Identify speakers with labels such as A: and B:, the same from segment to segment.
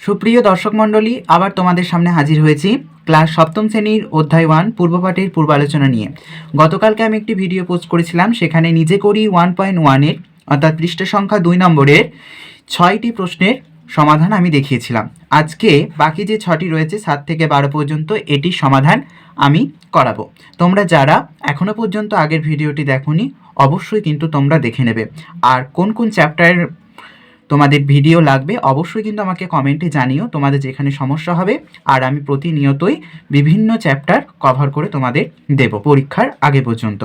A: সুপ্রিয় দর্শক মণ্ডলী, আবার তোমাদের সামনে হাজির হয়েছি ক্লাস সপ্তম শ্রেণির অধ্যায় ওয়ান পূর্বপাঠের পূর্ব আলোচনা নিয়ে। গতকালকে আমি একটি ভিডিও পোস্ট করেছিলাম, সেখানে নিজে করি ওয়ান পয়েন্ট ওয়ানের অর্থাৎ পৃষ্ঠ সংখ্যা দুই নম্বরের ছয়টি প্রশ্নের সমাধান আমি দেখিয়েছিলাম। আজকে বাকি যে ছটি রয়েছে, সাত থেকে বারো পর্যন্ত এটির সমাধান আমি করাবো। তোমরা যারা এখনও পর্যন্ত আগের ভিডিওটি দেখোনি, অবশ্যই কিন্তু তোমরা দেখে নেবে। আর কোন কোন চ্যাপ্টারের তোমাদের ভিডিও লাগবে, অবশ্যই কিন্তু আমাকে কমেন্টে জানিও তোমাদের যেখানে সমস্যা হবে, আর আমি প্রতিনিয়তই বিভিন্ন চ্যাপ্টার কভার করে তোমাদের দেব পরীক্ষার আগে পর্যন্ত।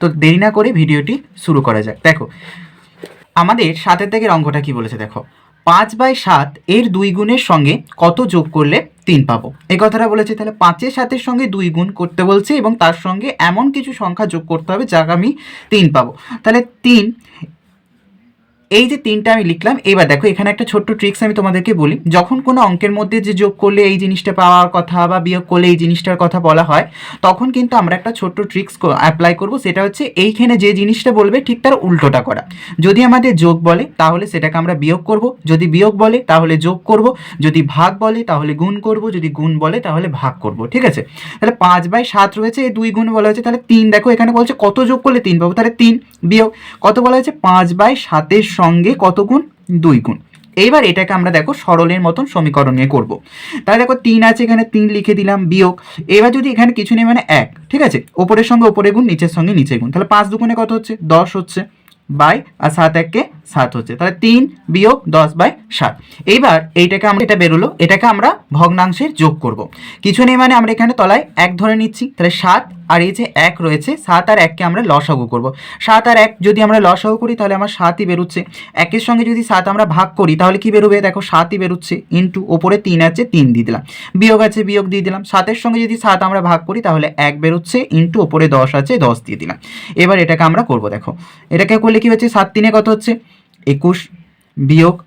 A: তো দেরি না করে ভিডিওটি শুরু করা যাক। দেখো, আমাদের সাতের দিকের অঙ্কটা কি বলেছে দেখো, পাঁচ বাই সাত এর দুই গুণের সঙ্গে কত যোগ করলে তিন পাবো? এই কথাটা বলেছে, তাহলে পাঁচের সাতের সঙ্গে দুই গুণ করতে বলছে এবং তার সঙ্গে এমন কিছু সংখ্যা যোগ করতে হবে যা আমি তিন পাবো। তাহলে তিন এই যে তিনটা আমি লিখলাম, এবার দেখো, এখানে একটা ছোট্ট ট্রিক্স আমি তোমাদেরকে বলি। যখন কোনো অঙ্কের মধ্যে যে যোগ করলে এই জিনিসটা পাওয়ার কথা বা বিয়োগ করলে এই জিনিসটার কথা বলা হয়, তখন কিন্তু আমরা একটা ছোট্ট ট্রিক্স অ্যাপ্লাই করব। সেটা হচ্ছে এইখানে যে জিনিসটা বলবে, ঠিক তার উল্টোটা করা। যদি আমাদের যোগ বলে, তাহলে সেটাকে আমরা বিয়োগ করব। যদি বিয়োগ বলে, তাহলে যোগ করব। যদি ভাগ বলে, তাহলে গুণ করব। যদি গুণ বলে, তাহলে ভাগ করব, ঠিক আছে? তাহলে পাঁচ বাই সাত রয়েছে, এই দুই গুণ বলা হয়েছে, তাহলে তিন। দেখো, এখানে বলছে কত যোগ করলে তিন পাবো? তাহলে তিন। বিয়োগ কত বলা হয়েছে? পাঁচ বাই সাতের সঙ্গে কত গুণ? দুই গুণ। এইবার এটাকে আমরা দেখো সরলের মতন সমীকরণে করব। তাহলে দেখো তিন আছে, এখানে তিন লিখে দিলাম বিয়োগ। এবার যদি এখানে কিছু নেই মানে এক, ঠিক আছে? ওপরের সঙ্গে ওপরে গুণ, নিচের সঙ্গে নিচে গুণ। তাহলে পাঁচ দুগুণে কত হচ্ছে? দশ হচ্ছে। বাই আর সাত এককে সাত হচ্ছে। তাহলে তিন বিয়োগ দশ বাই সাত। এইবার এইটাকে আমরা এটা বেরোলো। এটাকে আমরা ভগ্নাংশের যোগ করব। কিছু নেই মানে আমরা এখানে তলায় এক ধরে নিচ্ছি। তাহলে সাত আর এই যে এক রয়েছে, সাত আর এককে আমরা লসাগু করব। সাত আর এক যদি আমরা লসাগু করি, তাহলে আমার সাতই বেরোচ্ছে। একের সঙ্গে যদি সাত আমরা ভাগ করি, তাহলে কি বেরোবে? দেখো সাতই বেরোচ্ছে ইন্টু ওপরে তিন আছে, তিন দিয়ে দিলাম। বিয়োগ আছে, বিয়োগ দিয়ে দিলাম। সাতের সঙ্গে যদি সাত আমরা ভাগ করি, তাহলে এক বেরোচ্ছে ইন্টু ওপরে দশ আছে, দশ দিয়ে দিলাম। এবার এটাকে আমরা করব, দেখো। এটাকে করলে কি হচ্ছে? সাত তিনে কত হচ্ছে? একুশ বিয়োগ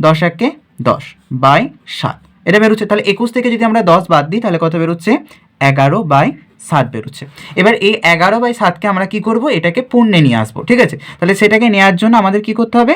A: দশ একে দশ বাই সাত। এটা বেরোচ্ছে। তাহলে একুশ থেকে যদি আমরা দশ বাদ দিই, তাহলে কত বেরোচ্ছে? এগারো বাই সাত বেরোচ্ছে। এবার এই এগারো বাই সাতকে আমরা কি করব? এটাকে পূর্ণে নিয়ে আসব, ঠিক আছে? তাহলে সেটাকে নেওয়ার জন্য আমাদের কি করতে হবে?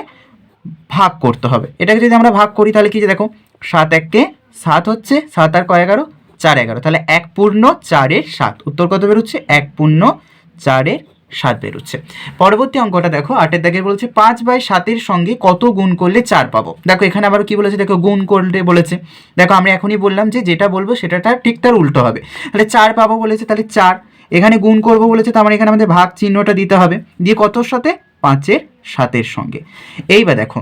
A: ভাগ করতে হবে। এটাকে যদি আমরা ভাগ করি, তাহলে কি দেখো, সাত এককে সাত হচ্ছে, সাত আর কয় এগারো? চার এগারো। তাহলে এক পূর্ণ চারের সাত। উত্তর কত বেরোচ্ছে? এক পূর্ণ চারের সাত বেরোচ্ছে। পরবর্তী অঙ্কটা দেখো, আটের দাগে বলছে, পাঁচ বাই সাতের সঙ্গে কত গুণ করলে চার পাবো? দেখো, এখানে আবার কি বলেছে? দেখো, গুণ করলে বলেছে। দেখো, আমরা এখনই বললাম যে যেটা বলব সেটাটা ঠিক তার উল্টো হবে। তাহলে চার পাবো বলেছে, তাহলে চার। এখানে গুণ করব বলেছে তো আমার এখানে আমাদের ভাগ চিহ্নটা দিতে হবে। দিয়ে কতর সাথে? পাঁচের সাতের সঙ্গে। এইবার দেখো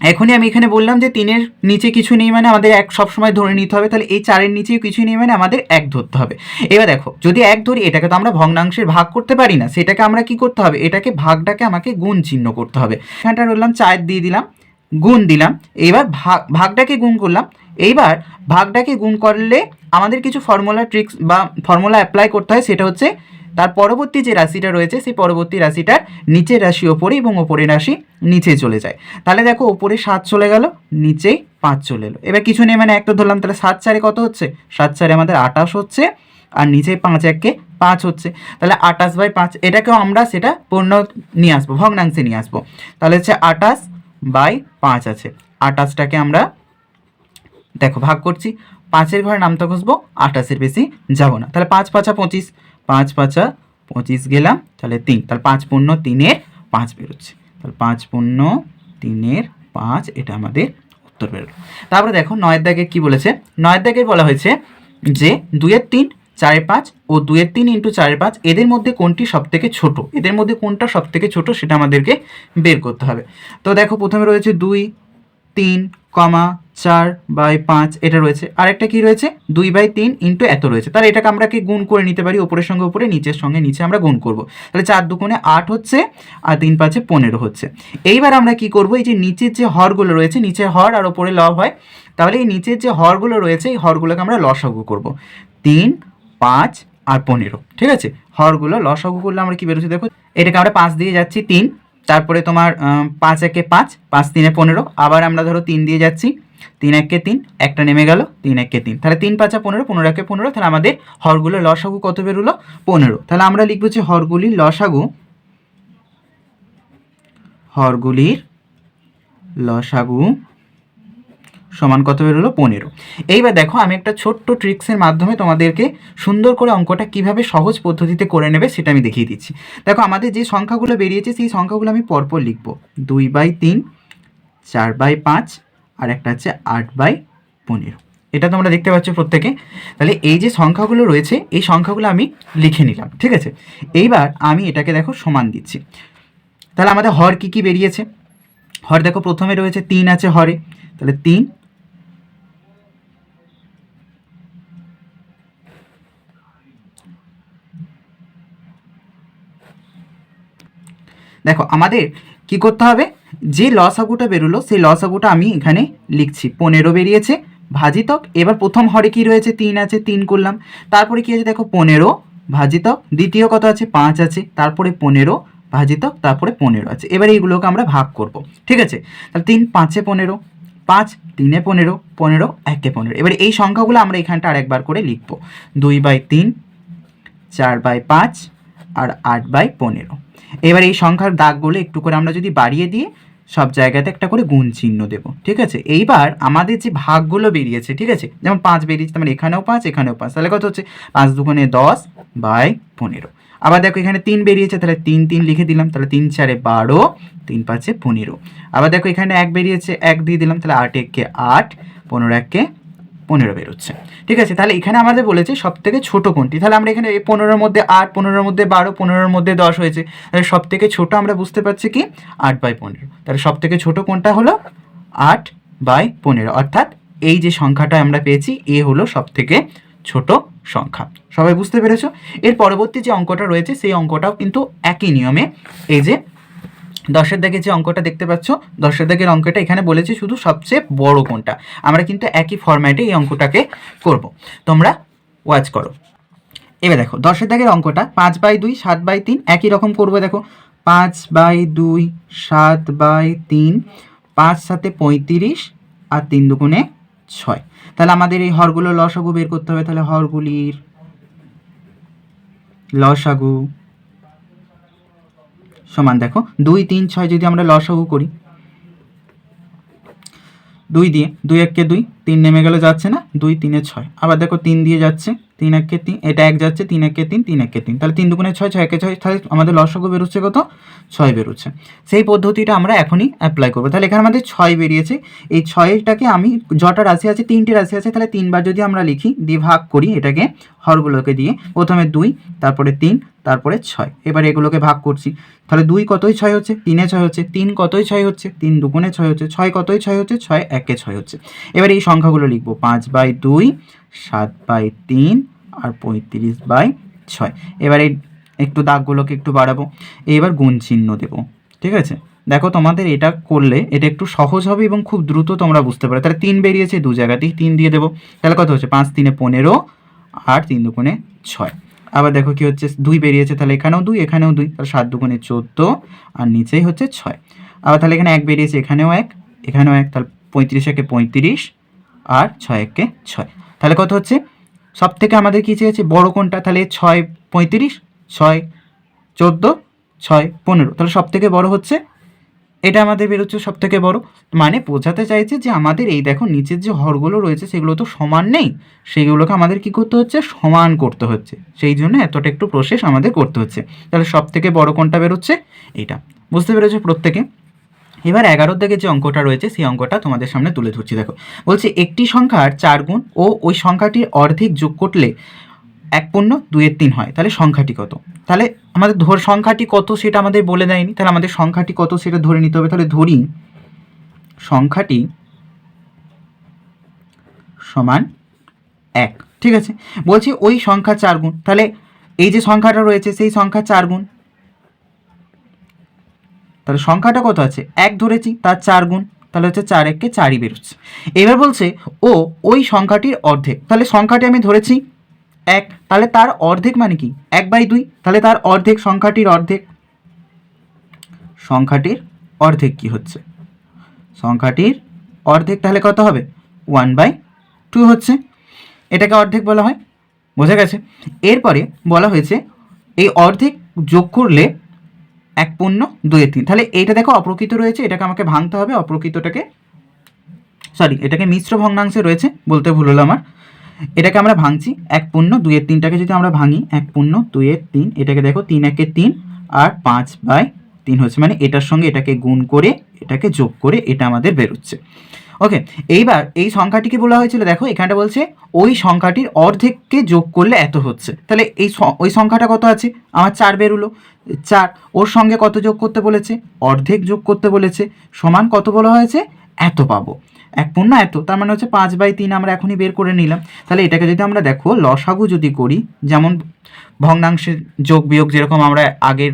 A: এখনই আমি এখানে বললাম যে তিনের নিচে কিছু নেই মানে আমাদের এক সবসময় ধরে নিতে হবে, তাহলে এই চারের নিচেও কিছু নেই মানে আমাদের এক ধরতে হবে। এবার দেখো, যদি এক ধরি, এটাকে তো আমরা ভগ্নাংশের ভাগ করতে পারি না, সেটাকে আমরা কি করতে হবে? এটাকে ভাগটাকে আমাকে গুণ চিহ্ন করতে হবে। এখানটা বললাম চার দিয়ে দিলাম, গুণ দিলাম, এবার ভাগ, ভাগটাকে গুণ করলাম, এইবার ভাগটাকে গুণ করলে আমাদের কিছু ফর্মুলা ট্রিক্স বা ফর্মুলা অ্যাপ্লাই করতে হয়, সেটা হচ্ছে তার পরবর্তী যে রাশিটা রয়েছে, সেই পরবর্তী রাশিটার নিচের রাশি ওপরে এবং ওপরের রাশি নিচে চলে যায়। তাহলে দেখো ওপরে সাত চলে গেল, নিচেই পাঁচ চলে এলো। এবার কিছু নেই মানে একটা ধরলাম, তাহলে সাত চারে কত হচ্ছে? সাত চারে আমাদের আটাশ হচ্ছে, আর নিচে পাঁচ এককে পাঁচ হচ্ছে। তাহলে আটাশ বাই পাঁচ, এটাকেও আমরা সেটা পূর্ণ নিয়ে আসব, ভগ্নাংশে নিয়ে আসব। তাহলে হচ্ছে আটাশ বাই পাঁচ আছে। আটাশটাকে আমরা, দেখো ভাগ করছি, পাঁচের ঘরে নামতে খুঁজবো আটাশের বেশি যাব না। তাহলে পাঁচ, পাঁচা, পঁচিশ পাঁচ পাঁচা পঁচিশ গেলাম, তাহলে তিন, তাহলে পাঁচ পূর্ণ তিনের পাঁচ বেরোচ্ছে। তাহলে পাঁচ পূর্ণ তিনের পাঁচ, এটা আমাদের উত্তর বেরোলো। তারপরে দেখো নয়ের দাগে কি বলেছে? নয়ের দাগে বলা হয়েছে যে দুয়ের তিন, চারের পাঁচ ও দুয়ের তিন ইন্টু চারের পাঁচ, এদের মধ্যে কোনটি সব থেকে ছোট? এদের মধ্যে কোনটা সব থেকে ছোট সেটা আমাদেরকে বের করতে হবে। তো দেখো প্রথমে রয়েছে দুই, তিন, কমা চার বাই পাঁচ, এটা রয়েছে। আরেকটা কি রয়েছে? দুই বাই তিন ইন্টু এত রয়েছে। তাহলে এটাকে আমরা কি গুণ করে নিতে পারি? ওপরের সঙ্গে উপরে নিচের সঙ্গে নিচে আমরা গুণ করব। তাহলে চার দুগুণে আট হচ্ছে, আর তিন পাঁচে পনেরো হচ্ছে। এইবার আমরা কি করব? এই যে নিচের যে হরগুলো রয়েছে, নিচের হর আর ওপরে লব হয়, তাহলে এই নিচের যে হরগুলো রয়েছে, এই হরগুলোকে আমরা লসাগু করব। তিন, পাঁচ আর পনেরো, ঠিক আছে? হরগুলো লসাগু করলে আমরা কি বেরোচ্ছে? দেখো, এটাকে আমরা পাঁচ দিয়ে যাচ্ছি, তিন। তারপরে তোমার পাঁচ একে পাঁচ পাঁচ তিনে পনেরো। আবার আমরা ধরো তিন দিয়ে যাচ্ছি তিন একে তিন, একটা নেমে গেল, তিন একে তিন। তাহলে তিন পাঁচা পনেরো পনেরো একে পনেরো, তাহলে আমাদের হরগুলো লসাগু কত বেরোলো? পনেরো। তাহলে আমরা লিখব যে হরগুলির লসাগু হরগুলির লসাগু সমান কত বেরোলো? পনেরো। এইবার দেখো আমি একটা ছোট্ট ট্রিক্সের মাধ্যমে তোমাদেরকে সুন্দর করে অঙ্কটা কীভাবে সহজ পদ্ধতিতে করে নেবে সেটা আমি দেখিয়ে দিচ্ছি। দেখো আমাদের যে সংখ্যাগুলো বেরিয়েছে, সেই সংখ্যাগুলো আমি পরপর লিখব। দুই বাই তিন, চার বাই পাঁচ আর একটা হচ্ছে আট বাই পনেরো। এটা তোমরা দেখতে পাচ্ছ প্রত্যেকে। তাহলে এই যে সংখ্যাগুলো রয়েছে, এই সংখ্যাগুলো আমি লিখে নিলাম, ঠিক আছে? এইবার আমি এটাকে দেখো সমান দিচ্ছি। তাহলে আমাদের হর কী কী বেরিয়েছে? হর দেখো প্রথমে রয়েছে, তিন আছে হরে। তাহলে তিন, দেখো আমাদের কি করতে হবে? যে লসাগুটা বেরোলো, সেই লসাগুটা আমি এখানে লিখছি। পনেরো বেরিয়েছে, ভাজিতক। এবার প্রথম হরে কি রয়েছে? তিন আছে, তিন করলাম। তারপরে কি আছে? দেখো, পনেরো, ভাজিতক। দ্বিতীয় কত আছে? পাঁচ আছে। তারপরে পনেরো, ভাজিতক। তারপরে পনেরো আছে। এবার এইগুলোকে আমরা ভাগ করব। ঠিক আছে? তাহলে তিন পাঁচে পনেরো, পাঁচ তিনে পনেরো পনেরো একে পনেরো। এবার এই সংখ্যাগুলো আমরা এখানটা আরেকবার করে লিখব। দুই বাই তিন, চার বাই পাঁচ, আর আট বাই পনেরো। এবার এই সংখ্যার দাগগুলো একটু করে আমরা যদি বাড়িয়ে দিয়ে সব জায়গাতে একটা করে গুণ চিহ্ন দেবো, ঠিক আছে? এইবার আমাদের যে ভাগগুলো বেরিয়েছে, ঠিক আছে? যেমন পাঁচ বেরিয়েছে, তার মানে এখানেও পাঁচ এখানেও পাঁচ, তাহলে কত হচ্ছে? পাঁচ দুগুণে দশ বাই পনেরো। আবার দেখো এখানে তিন বেরিয়েছে, তাহলে তিন তিন লিখে দিলাম, তাহলে তিন চারে বারো, তিন পাঁচে পনেরো। আবার দেখো এখানে এক বেরিয়েছে, এক দিয়ে দিলাম, তাহলে আট একে আট, পনেরো এককে পনেরো বেরোচ্ছে। ঠিক আছে, তাহলে এখানে আমাদের বলেছে সব থেকে ছোটো কোনটি? তাহলে আমরা এখানে পনেরোর মধ্যে আট, পনেরোর মধ্যে বারো, পনেরোর মধ্যে দশ হয়েছে। তাহলে সব থেকে ছোটো আমরা বুঝতে পারছি কি? আট বাই পনেরো। তাহলে সব থেকে ছোটো কোনটা হলো? আট বাই পনেরো। অর্থাৎ এই যে সংখ্যাটা আমরা পেয়েছি, এ হলো সব থেকে ছোট সংখ্যা। সবাই বুঝতে পেরেছ? এর পরবর্তী যে অঙ্কটা রয়েছে, সেই অঙ্কটাও কিন্তু একই নিয়মে এই যে দশের দাগে যে অঙ্কটা দেখতে পাচ্ছ, দশের দাগের অঙ্কটা এখানে বলেছি শুধু সবচেয়ে বড় কোনটা। আমরা কিন্তু একই ফরম্যাটে এই অঙ্কটাকে করব। তোমরা ওয়াচ করো। এবার দেখো, দশের দাগের অঙ্কটা পাঁচ বাই দুই, সাত বাই তিন, একই রকম করব দেখো। পাঁচ বাই দুই, সাত বাই তিন, পাঁচ সাথে পঁয়ত্রিশ আর তিন দুগুণে ছয়। তাহলে আমাদের এই হরগুলো লসাগু বের করতে হবে, তাহলে হরগুলির লসাগু সমান দেখো দুই তিন ছয় যদি আমরা লসাগু করি দুই দিয়ে দুই এককে দুই তিন নেমে গেলে যাচ্ছে না, দুই, তিনে ছয়। আবার দেখো তিন দিয়ে যাচ্ছে, তিন একে তিন, এটা এক যাচ্ছে, তিন একে তিন তিন একে তিন। তাহলে তিন দুগুণে ছয় ছয় একে ছয়, তাহলে আমাদের লসাগু বেরোচ্ছে কত? ছয় বেরোচ্ছে। সেই পদ্ধতিটা আমরা এখনই অ্যাপ্লাই করব। তাহলে এখানে আমাদের ছয় বেরিয়েছে। এই ছয়টাকে আমি, যটা রাশি আছে, তিনটে রাশি আছে, তাহলে তিনবার যদি আমরা লিখি, দিয়ে ভাগ করি এটাকে হরগুলোকে দিয়ে। প্রথমে দুই, তারপরে তিন, তারপরে ছয়। এবার এগুলোকে ভাগ করছি। তাহলে দুই কতই ছয় হচ্ছে? তিনে ছয় হচ্ছে। তিন কতই ছয় হচ্ছে? তিন দুগুণে ছয় হচ্ছে। ছয় কতই ছয় হচ্ছে? ছয়, একে ছয় হচ্ছে। এবার এই সংখ্যাগুলো লিখব। পাঁচ বাই দুই, সাত বাই তিন আর পঁয়ত্রিশ বাই ছয়। এবার এই একটু দাগগুলোকে একটু বাড়াবো। এবার গুণ চিহ্ন দেবো। ঠিক আছে? দেখো তোমাদের এটা করলে এটা একটু সহজ হবে এবং খুব দ্রুত তোমরা বুঝতে পারো তাহলে তিন বেরিয়েছে দু জায়গাতেই তিন দিয়ে দেবো। তাহলে কত হচ্ছে? পাঁচ তিনে পনেরো আর তিন দুগুণে ছয়। আবার দেখো কি হচ্ছে? দুই বেরিয়েছে, তাহলে এখানেও দুই এখানেও দুই। তাহলে সাত দুগুণে চোদ্দ আর নিচেই হচ্ছে ছয়। আবার তাহলে এখানে এক বেরিয়েছে, এখানেও এক এখানেও এক, তাহলে পঁয়ত্রিশ একে পঁয়ত্রিশ আর ছয়, একে ছয়। তাহলে কত হচ্ছে? সব থেকে আমাদের কী চেয়েছে? বড় কোনটা? তাহলে ছয় পঁয়ত্রিশ, ছয় চোদ্দ, ছয় পনেরো। তাহলে সব থেকে বড় হচ্ছে? এটা আমাদের বেরোচ্ছে সব থেকে বড়। মানে বোঝাতে চাইছে যে আমাদের এই দেখো নিচের যে হরগুলো রয়েছে, সেগুলো তো সমান নেই। সেগুলোকে আমাদের কি করতে হচ্ছে? সমান করতে হচ্ছে। সেই জন্য এতটা একটু প্রসেস আমাদের করতে হচ্ছে। তাহলে সব থেকে বড় কোনটা বেরোচ্ছে? এইটা। বুঝতে পেরেছ প্রত্যেকে? এবার এগারোর দিকে যে অঙ্কটা রয়েছে, সেই অঙ্কটা তোমাদের সামনে তুলে ধরছি। দেখো, বলছে একটি সংখ্যার চার গুণ ও ওই সংখ্যাটির অর্ধেক যোগ করলে এক পূর্ণ দুইয়ের তিন হয়। তাহলে সংখ্যাটি কত? তাহলে আমাদের ধর সংখ্যাটি কত সেটা আমাদের বলে দেয়নি। তাহলে আমাদের সংখ্যাটি কত সেটা ধরে নিতে হবে। তাহলে ধরি, সংখ্যাটি সমান এক। ঠিক আছে? বলছি ওই সংখ্যা চার গুণ। তাহলে এই যে সংখ্যাটা রয়েছে, সেই সংখ্যা চার গুণ তাহলে সংখ্যাটা কত আছে? এক ধরেছি, তার চার গুণ, তাহলে হচ্ছে চার এককে চারই বেরোচ্ছে। এবার বলছে, ও ওই সংখ্যাটির অর্ধেক, তাহলে সংখ্যাটি আমি ধরেছি এক, তাহলে তার অর্ধেক মানে কি? এক বাই দুই, তাহলে তার অর্ধেক সংখ্যাটির অর্ধেক। সংখ্যাটির অর্ধেক কি হচ্ছে? সংখ্যাটির অর্ধেক তাহলে কত হবে? ওয়ান বাই টু হচ্ছে। এটাকে অর্ধেক বলা হয়, বোঝা গেছে? এরপরে বলা হয়েছে, এই অর্ধেক যোগ করলে এক পূর্ণ দুয়ে তিন। তাহলে এইটা দেখো, অপ্রকৃত রয়েছে, এটাকে আমাকে ভাঙতে হবে, অপ্রকৃতটাকে সরি এটাকে মিশ্র ভগ্নাংশে রয়েছে, বলতে ভুল হলো আমার। এটাকে আমরা ভাঙছি, এক পূর্ণ দুইয়ের তিনটাকে যদি আমরা ভাঙি, এক পূর্ণ দুইয়ের তিন, এটাকে দেখো, তিন একে তিন, আর পাঁচ বাই তিন হচ্ছে মানে এটার সঙ্গে এটাকে গুণ করে, এটাকে যোগ করে, এটা আমাদের বেরোচ্ছে। ওকে এইবার এই সংখ্যাটিকে বলা হয়েছিল, দেখো এখানটা বলছে, ওই সংখ্যাটির অর্ধেককে যোগ করলে এত হচ্ছে। তাহলে এই ওই সংখ্যাটা কত আছে? আমার চার বেরোলো। চার, ওর সঙ্গে কত যোগ করতে বলেছে? অর্ধেক যোগ করতে বলেছে। সমান কত বলা হয়েছে? এত পাবো। এক পূর্ণ এত, তার মানে হচ্ছে পাঁচ বাই তিন আমরা এখনই বের করে নিলাম। তাহলে এটাকে যদি আমরা দেখো, লসাগু যদি করি, যেমন ভগ্নাংশের যোগ বিয়োগ যেরকম আমরা আগের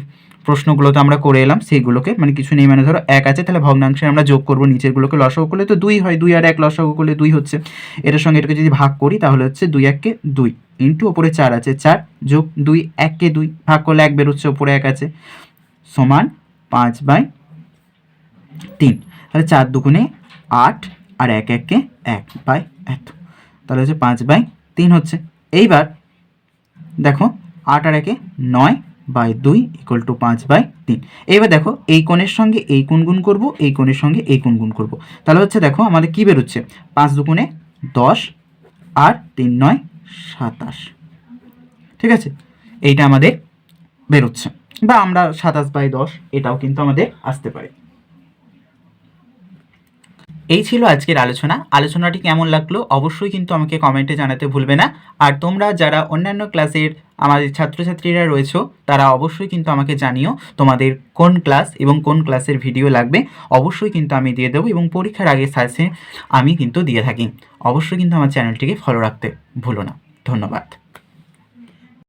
A: প্রশ্নগুলোতে আমরা করে এলাম, সেইগুলোকে। মানে কিছু নেই মানে ধরো এক আছে, তাহলে ভগ্নাংশে আমরা যোগ করব নিচেরগুলোকে লসাগু করলে তো দুই হয়, দুই আর এক লসাগু করলে দুই হচ্ছে। এটার সঙ্গে এটাকে যদি ভাগ করি, তাহলে হচ্ছে দুই এককে দুই। ইন্টু ওপরে চার আছে, চার যোগ দুই এককে দুই, ভাগ করলে এক বেরোচ্ছে, ওপরে এক আছে। সমান পাঁচ বাই তিন। তাহলে চার দুগুণে আট আর এক এককে এক বাই এত তাহলে হচ্ছে পাঁচ বাই তিন হচ্ছে। এইবার দেখো, আট আর একে নয় বাই দুই ইকুয়াল টু পাঁচ বাই তিন। এইবার দেখো, এই কোণের সঙ্গে এই কোণ গুণ করব, এই কোণের সঙ্গে এই কোণ গুণ করব। তাহলে হচ্ছে দেখো, আমাদের কী বেরোচ্ছে? পাঁচ দুগুণে দশ আর তিন নয়, সাতাশ। ঠিক আছে? এইটা আমাদের বেরোচ্ছে। বা আমরা সাতাশ বাই দশ, এটাও কিন্তু আমাদের আসতে পারে। এই ছিল আজকের আলোচনা। আলোচনাটি কেমন লাগল? অবশ্যই কিন্তু আমাকে কমেন্টে জানাতে ভুলবে না। আর তোমরা যারা অন্যান্য ক্লাসের আমাদের ছাত্রছাত্রীরা রয়েছে, তারা অবশ্যই কিন্তু আমাকে জানিও তোমাদের কোন ক্লাস এবং কোন ক্লাসের ভিডিও লাগবে। অবশ্যই কিন্তু আমি দিয়ে দেবো এবং পরীক্ষার আগে সাজে আমি কিন্তু দিয়ে থাকি। অবশ্যই কিন্তু আমার চ্যানেলটিকে ফলো রাখতে ভুলো না। ধন্যবাদ।